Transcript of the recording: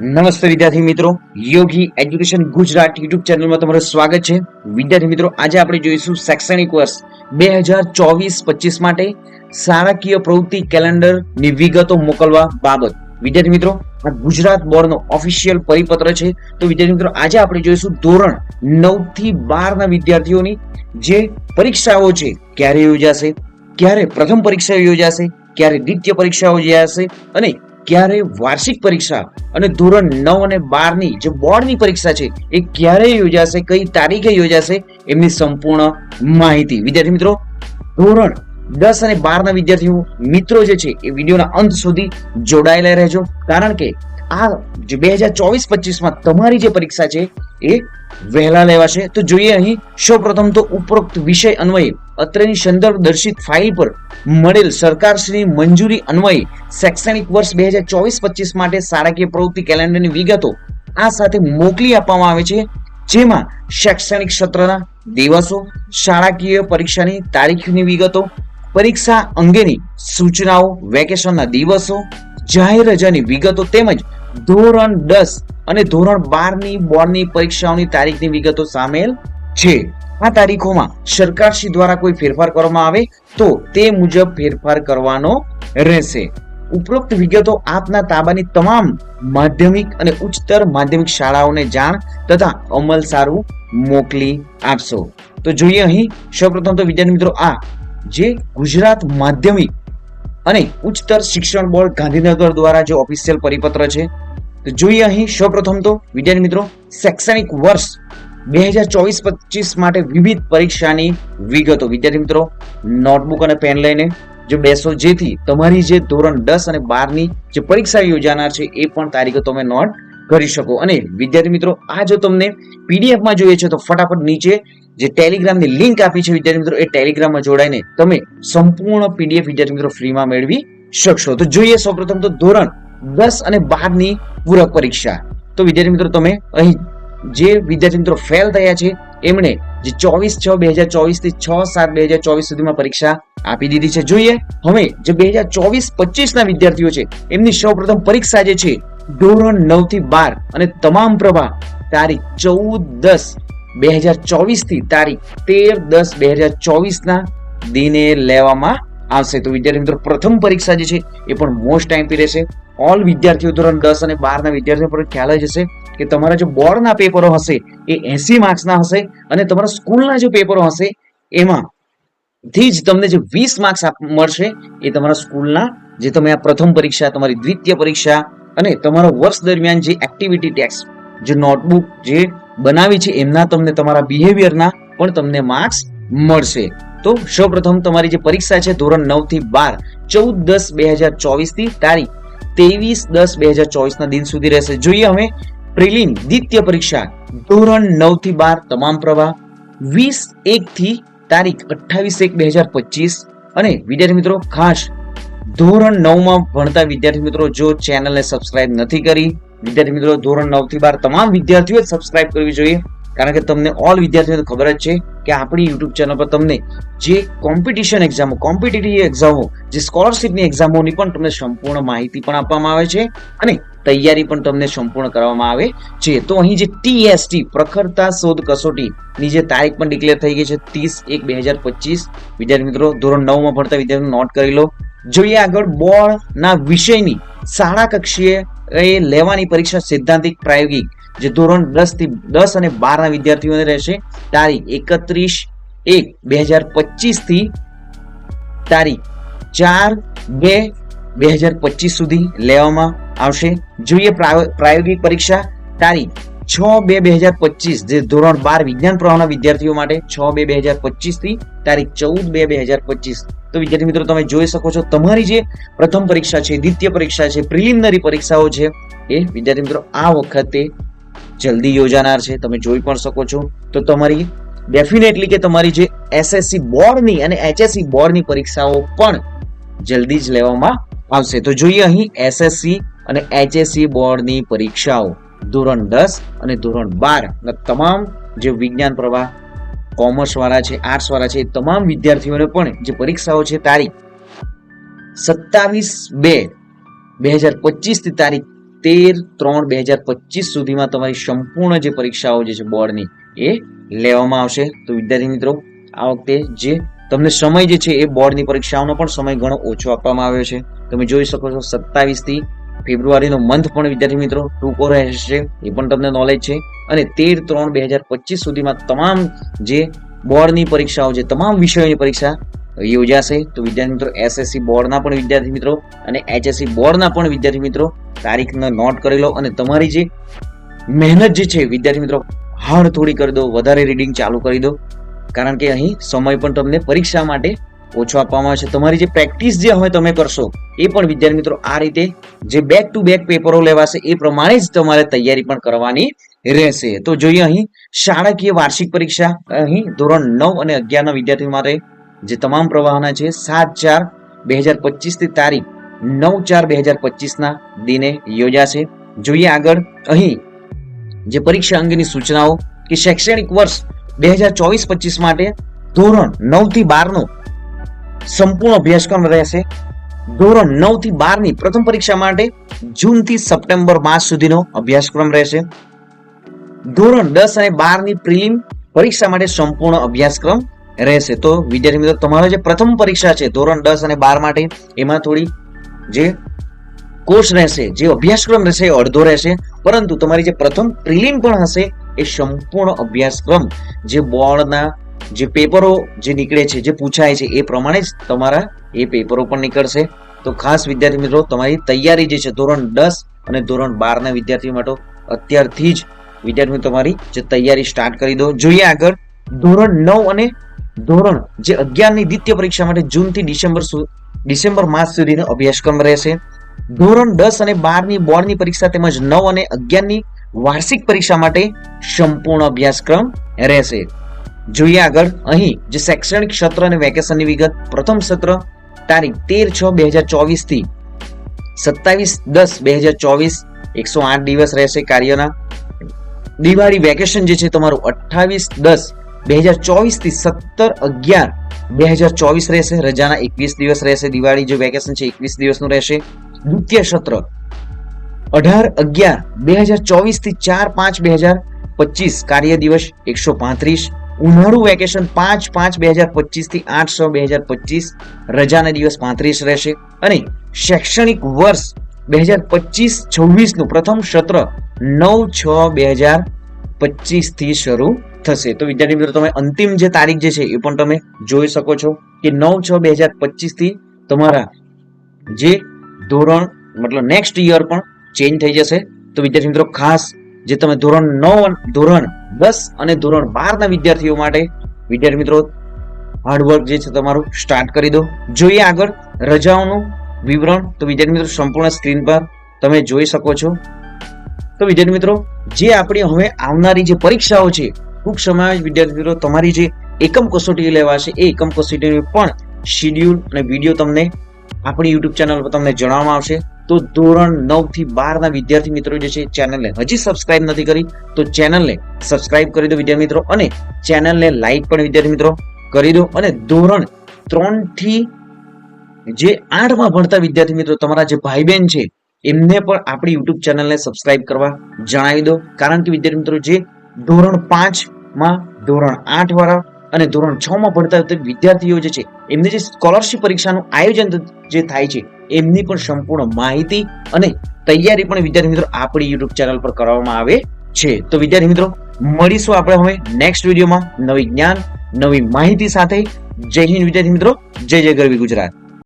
નમસ્તે વિદ્યાર્થી મિત્રો. યોગી એજ્યુકેશન ગુજરાત યુટ્યુબ ચેનલમાં તમારું સ્વાગત છે. વિદ્યાર્થી મિત્રો, આજે આપણે જોઈશું શૈક્ષણિક વર્ષ બે હજાર ચોવીસ પચીસ માટે શાળાકીય પ્રવૃત્તિ કેલેન્ડરની વિગતો મોકલવા બાબત. વિદ્યાર્થી મિત્રો, આ ગુજરાત બોર્ડનો ઓફિશિયલ પરિપત્ર છે. તો વિદ્યાર્થી મિત્રો, આજે આપણે જોઈશું ધોરણ નવથી બાર ના વિદ્યાર્થીઓની જે પરીક્ષાઓ છે, ક્યારે યોજાશે? ક્યારે પ્રથમ પરીક્ષા યોજાશે? ક્યારે દ્વિતીય પરીક્ષાઓ યોજાશે? અને ક્યારે વાર્ષિક પરીક્ષા અને ધોરણ નવ અને બારની જે બોર્ડની પરીક્ષા છે, એ ક્યારે યોજાશે, કઈ તારીખે યોજાશે, એમની સંપૂર્ણ માહિતી. વિદ્યાર્થી મિત્રો, ધોરણ દસ અને બાર ના વિદ્યાર્થીઓ મિત્રો જે છે, એ વિડીયોના અંત સુધી જોડાયેલા રહેજો. કારણ કે આ જે બે હજાર ચોવીસ પચીસમાં તમારી જે પરીક્ષા છે એ વહેલા લેવાશે. તો જોઈએ અહીં, સૌપ્રથમ તો ઉપરોક્ત વિષય અન્વયે અત્રેની સંદર્ભ દર્શિત ફાઇલ પર મળેલ સરકારશ્રીની મંજૂરી અન્વયે શૈક્ષણિક વર્ષ બે હજાર ચોવીસ પચીસ માટે શાળાકીય પ્રવૃત્તિ કેલેન્ડરની વિગતો આ સાથે મોકલી આપવામાં આવે છે. જેમાં શૈક્ષણિક સત્રના દિવસો, શાળાકીય પરીક્ષાની તારીખની વિગતો, પરીક્ષા અંગેની સૂચનાઓ, વેકેશનના દિવસો, જાહેર રજાની વિગતો તેમજ ધોરણ દસ અને ધોરણ બારની બોર્ડની પરીક્ષાઓની તારીખની વિગતો સામેલ છે. આ તારીખોમાં સરકારશ્રી દ્વારા કોઈ ફેરફાર કરવામાં આવે તો તે મુજબ ફેરફાર કરવાનો રહેશે. ઉપરોક્ત વિગતો આપના તાબાની તમામ માધ્યમિક અને ઉચ્ચતર માધ્યમિક શાળાઓને જાણ તથા અમલ સારું મોકલી આપશો. તો જોઈએ અહીં સૌપ્રથમ તો વિદ્યાર્થી મિત્રો આ જે ગુજરાત માધ્યમિક અને ઉચ્ચતર શિક્ષણ બોર્ડ ગાંધીનગર દ્વારા જે ઓફિશિયલ પરિપત્ર છે, તો જોઈએ અહીં સૌપ્રથમ તો, વિદ્યાર્થી મિત્રો, શૈક્ષણિક વર્ષ બે હજાર ચોવીસ પચીસ માટે વિવિધ પરીક્ષાની વિગતો. વિદ્યાર્થી મિત્રો નોટબુક અને પેન લઈને જો બેસો, જેથી તમારી જે ધોરણ દસ અને બારની જે પરીક્ષા યોજાનાર છે, એ પણ તારીખો તમે નોટ કરી શકો. અને વિદ્યાર્થી મિત્રો, આ જો તમને પીડીએફમાં જોઈએ છે, તો ફટાફટ નીચે જે ટેલિગ્રામની લિંક આપી છે વિદ્યાર્થી મિત્રો, એ ટેલિગ્રામમાં જોડાઈને તમે સંપૂર્ણ પીડીએફ વિદ્યાર્થી મિત્રો ફ્રીમાં મેળવી શકશો. તો જોઈએ સૌપ્રથમ તો ધોરણ દસ અને બારની પૂરક પરીક્ષા. તો વિદ્યાર્થી મિત્રો તમે અહીં જે વિદ્યાર્થી મિત્રો ફેલ થયા છે, એમણે જે ચોવીસ છ બે હજાર ચોવીસથી છ સાત બે હજાર ચોવીસ સુધીમાં પરીક્ષા આપી દીધી છે. જોઈએ, હવે જે બે હજાર ચોવીસ પચીસ ના વિદ્યાર્થીઓ છે, એમની સૌપ્રથમ પરીક્ષા જે છે ધોરણ નવથી બાર અને તમામ પ્રભા તારીખ ચૌદ દસ બે હજાર ચોવીસથી તારીખ તેર દસ બે હજાર ચોવીસના દિને લેવામાં આવશે. તો વિદ્યાર્થી મિત્રો, પ્રથમ પરીક્ષા જે છે એ પણ મોસ્ટ ટાઈમ રહેશે. ઓલ વિદ્યાર્થીઓ ધોરણ દસ અને બારના વિદ્યાર્થીઓ પર ખ્યાલ જ હશે કે તમારા જે બોર્ડના પેપરો હશે એ એસી માર્ક્સના હશે અને તમારા સ્કૂલના જે પેપરો હશે એમાં થી જ તમને જે વીસ માર્ક્સ મળશે એ તમારા સ્કૂલના જે તમે આ પ્રથમ પરીક્ષા, તમારી દ્વિતીય પરીક્ષા અને તમારા વર્ષ દરમિયાન જે એક્ટિવિટી ટેક્સ જે નોટબુક જે બનાવી છે, એમના તમને તમારા બિહેવિયરના પણ તમને માર્ક્સ મળશે. તો સૌપ્રથમ તમારી જે પરીક્ષા છે, ધોરણ નવથી બાર, ચૌદ દસ બે હજાર ચોવીસથી તારીખ, ત્રેવીસ દસ બે હજાર ચોવીસ ના દિન સુધી રહેશે. જોઈએ હવે પ્રિલિમ, દ્વિતીય પરીક્ષા, ધોરણ નવથી બાર, તમામ પ્રવાહ, વીસ એક થી તારીખ અઠ્ઠાવીસ એક બે હજાર પચીસ. અને વિદ્યાર્થી મિત્રો, ખાસ ધોરણ નવમાં ભણતા વિદ્યાર્થી મિત્રો, જો ચેનલને સબસ્ક્રાઇબ નથી કરી વિદ્યાર્થી મિત્રો, ધોરણ નવથી બાર તમામ વિદ્યાર્થીઓ સબસ્ક્રાઇબ કરવી જોઈએ. કારણ કે તમને ઓલ વિદ્યાર્થીઓને ખબર જ છે કે આપણી યુટ્યુબ ચેનલ પર તમને જે કોમ્પિટિશન એક્ઝામો કોમ્પિટિટિવ એક્ઝામો જે સ્કોલરશિપની એક્ઝામોની પણ તમને સંપૂર્ણ માહિતી પણ આપવામાં આવે છે અને તૈયારી પણ તમને સંપૂર્ણ કરવામાં આવે છે. તો અહીં જે ટીએસટી પ્રખરતા શોધ કસોટીની જે તારીખ પણ ડિક્લેર થઈ ગઈ છે ત્રીસ એક બે હજાર પચીસ. વિદ્યાર્થી મિત્રો, ધોરણ નવમાં ભણતા વિદ્યાર્થીઓ નોટ કરી લો. જોઈએ આગળ બોર્ડના વિષયની શાળા કક્ષીએ એ લેવાની પરીક્ષા સિદ્ધાંતિક પ્રાયોગિક જે ધોરણ દસથી દસ અને બાર ના વિદ્યાર્થીઓને રહેશે, તારીખ એકત્રીસ એક બે હજાર પચીસથી તારીખ ચાર બે બે હજાર પચીસ સુધી લેવામાં આવશે. જોઈએ પ્રાયોગિક પરીક્ષા, તારીખ છ બે બે હજાર પચીસ, જે ધોરણ બાર વિજ્ઞાન પ્રવાહના વિદ્યાર્થીઓ માટે છ બે બે હજાર પચીસથી તારીખ ચૌદ બે બે હજાર પચીસ. તો વિદ્યાર્થી મિત્રો, તમે જોઈ શકો છો, તમારી જે પ્રથમ પરીક્ષા છે, દ્વિતીય પરીક્ષા છે, પ્રિલિમિનરી પરીક્ષાઓ છે, એ વિદ્યાર્થી મિત્રો, આ વખતે જલ્દી યોજાનાર છે. તમે જોઈ પણ શકો છો. તો તમારી ડેફિનેટલી કે તમારી જે એસએસસી બોર્ડની અને એચએસસી બોર્ડની પરીક્ષાઓ પણ જલ્દી જ લેવામાં આવશે. તો જોઈએ અહીં એસએસસી અને એચએસસી બોર્ડની પરીક્ષાઓ. ધોરણ દસ અને ધોરણ બાર તમામ જે વિજ્ઞાન પ્રવાહ કોમર્સ વાળા છે, આર્ટ્સ વાળા છે તમામ વિદ્યાર્થીઓને પણ જે પરીક્ષાઓ છે તારીખ સત્તાવીસ બે બે હજાર પચીસથી તારીખ તેર ત્રણ બે હજાર પચીસ સુધીમાં તમારી સંપૂર્ણ જે પરીક્ષાઓ જે છે બોર્ડની, એ લેવામાં આવશે. તો વિદ્યાર્થી મિત્રો, આ વખતે જે તમને સમય જે છે એ બોર્ડની પરીક્ષાઓનો પણ સમય ઘણો ઓછો આપવામાં આવ્યો છે. તમે જોઈ શકો છો, સત્તાવીસથી ફેબ્રુઆરીનો મંથ પણ વિદ્યાર્થી મિત્રો ટૂંકો રહેશે, એ પણ તમને નોલેજ છે. અને તેર ત્રણ બે હજાર પચીસ સુધીમાં તમામ જે બોર્ડની પરીક્ષાઓ છે, તમામ વિષયોની પરીક્ષા યોજાશે. તો વિદ્યાર્થી મિત્રો એસએસસી બોર્ડના પણ વિદ્યાર્થી મિત્રો અને એચએસસી બોર્ડના પણ વિદ્યાર્થી મિત્રો તારીખને નોટ કરી લો અને તમારી જે મહેનત જે છે, વિદ્યાર્થી મિત્રો હાર્ડ થોડી કરી દો, વધારે રીડિંગ ચાલુ કરી દો. કારણ કે અહીં સમય પણ તમને પરીક્ષા માટે ઓછો આપવામાં આવે છે તમારી જે પ્રેક્ટિસ જે હવે તમે કરશો, એ પણ વિદ્યાર્થી મિત્રો આ રીતે જે બેક ટુ બેક પેપરો લેવાશે, એ પ્રમાણે જ તમારે તૈયારી પણ કરવાની રહેશે. તો જોઈએ અહીં, શાળાકીય વાર્ષિક પરીક્ષા, અહીં ધોરણ નવ અને અગિયારના વિદ્યાર્થીઓ માટે જે તમામ પ્રવાહના છે, સાત ચાર બે હજાર પચીસની તારીખ, નવ ચાર બે હજાર પચીસના દિને યોજાશે. જોઈએ આગળ, અહીં જે પરીક્ષા અંગેની સૂચનાઓ કે શૈક્ષણિક વર્ષ બે હજાર ચોવીસ પચીસ માટે ધોરણ નવથી બાર નો સંપૂર્ણ અભ્યાસક્રમ રહેશે. ધોરણ નવથી બારની પ્રથમ પરીક્ષા માટે જૂનથી સપ્ટેમ્બર માસ સુધીનો અભ્યાસક્રમ રહેશે. ધોરણ દસ અને બારની પ્રિલિમ પરીક્ષા માટે સંપૂર્ણ અભ્યાસક્રમ રહેશે. તો વિદ્યાર્થી મિત્રો, તમારો જે પ્રથમ પરીક્ષા છે ધોરણ દસ અને બાર માટે, એમાં થોડી જે કોર્સ રહેશે, જે અભ્યાસક્રમ રહેશે અડધો રહેશે. પરંતુ તમારી જે પ્રથમ પ્રિલિમ પણ હશે એ સંપૂર્ણ અભ્યાસક્રમ. જે બોર્ડના જે પેપરો જે નીકળે છે, જે પૂછાય છે, એ પ્રમાણે જ તમારા એ પેપરો પણ નીકળશે. તો ખાસ વિદ્યાર્થી મિત્રો, તમારી તૈયારી જે છે ધોરણ દસ અને ધોરણ બારના વિદ્યાર્થીઓ માટે અત્યારથી જ વિદ્યાર્થી તમારી જે તૈયારી સ્ટાર્ટ કરી દો જોઈએ આગળ, ધોરણ નવ અને ધોરણ જે અગિયારની દ્વિતીય પરીક્ષા માટે જૂનથી ડિસેમ્બર ડિસેમ્બર માસ સુધીનો અભ્યાસક્રમ રહેશે. ધોરણ દસ અને બારની બોર્ડની પરીક્ષા તેમજ નવ અને અગિયારની વાર્ષિક પરીક્ષા માટે સંપૂર્ણ અભ્યાસક્રમ રહેશે. જોઈએ આગળ, અહીં જે શૈક્ષણિક સત્ર અને વેકેશનની વિગત, પ્રથમ સત્ર, તારીખ તેર છ બે હજાર ચોવીસથી સત્તાવીસ દસ બે હજાર ચોવીસ, એકસો આઠ દિવસ રહેશે કાર્યના. દિવાળી વેકેશન જે છે તમારું અઠ્ઠાવીસ દસ બે હજાર ચોવીસથી સત્તર અગિયાર બે હજાર ચોવીસ રહેશે, રજાના એકવીસ દિવસ રહેશે, દિવાળી જે વેકેશન છે એકવીસ દિવસનું રહેશે. દ્વિતીય સત્ર અઢાર અગિયાર બે હજાર ચોવીસથી ચાર પાંચ બે હજાર પચીસ કાર્ય દિવસ એકસો પાંત્રીસ. ઉનાળુ વેકેશન પાંચ પાંચ બે હજાર પચીસથી આઠ છ બે હજાર પચીસ. રજાના દિવસ પાંત્રીસ રહેશે. અને શૈક્ષણિક વર્ષ બે હજાર પચીસ છવ્વીસનું પ્રથમ સત્ર નવ છ બે હજાર પચીસથી શરૂ થશે. તો વિદ્યાર્થી મિત્રો, તમે અંતિમ જે તારીખ જે છે એ પણ તમે જોઈ શકો છો કે નવ છ બે હજાર પચીસથી તમારા જે ધોરણ, મતલબ નેક્સ્ટ યર પણ ચેન્જ થઈ જશે. તો વિદ્યાર્થી મિત્રો, ખાસ જે તમે ધોરણ નવ, ધોરણ દસ અને ધોરણ બારના વિદ્યાર્થીઓ માટે વિદ્યાર્થી મિત્રો હાર્ડવર્ક જે છે તમારું સ્ટાર્ટ કરી દો. જોઈએ આગળ રજાઓનું વિવરણ તો વિદ્યાર્થી મિત્રો સંપૂર્ણ સ્ક્રીન પર તમે જોઈ શકો છો. તો વિદ્યાર્થી મિત્રો, જે આપણી હવે આવનારી જે પરીક્ષાઓ છે, ટૂંક સમયમાં વિદ્યાર્થી મિત્રો તમારી જે એકમ કસોટી લેવાશે, એ એકમ કસોટી પણ શિડ્યુલ અને વીડિયો તમને આપણી યુટ્યુબ ચેનલ પર તમને જણાવવામાં આવશે. તો ધોરણ નવથી બાર ના વિદ્યાર્થી મિત્રો જે છે ચેનલને હજી સબસ્ક્રાઇબ નથી કરી, તો ચેનલને સબસ્ક્રાઇબ કરી દો વિદ્યાર્થી મિત્રો અને ચેનલને લાઈક પણ વિદ્યાર્થી મિત્રો કરી દો. અને ધોરણ ત્રણથી જે આઠમાં ભણતા વિદ્યાર્થી મિત્રો તમારા જે ભાઈ બહેન છે, એમને પણ આપણી યુટ્યુબ ચેનલને સબસ્ક્રાઇબ કરવા જણાવી દો. કારણ કે વિદ્યાર્થી મિત્રો જે ધોરણ પાંચમાં ધોરણ આઠ વાળા અને ધોરણ છ માં ભણતા વિદ્યાર્થીઓ જે છે, એમને જે સ્કોલરશિપ પરીક્ષાનું આયોજન જે થાય છે, એમની પણ સંપૂર્ણ માહિતી અને તૈયારી પણ વિદ્યાર્થી મિત્રો આપણી યુટ્યુબ ચેનલ પર કરવામાં આવે છે. તો વિદ્યાર્થી મિત્રો, મળીશું આપણે હવે નેક્સ્ટ વિડીયોમાં નવી જ્ઞાન, નવી માહિતી સાથે. જય હિન્દ વિદ્યાર્થી મિત્રો. જય જય ગરવી ગુજરાત.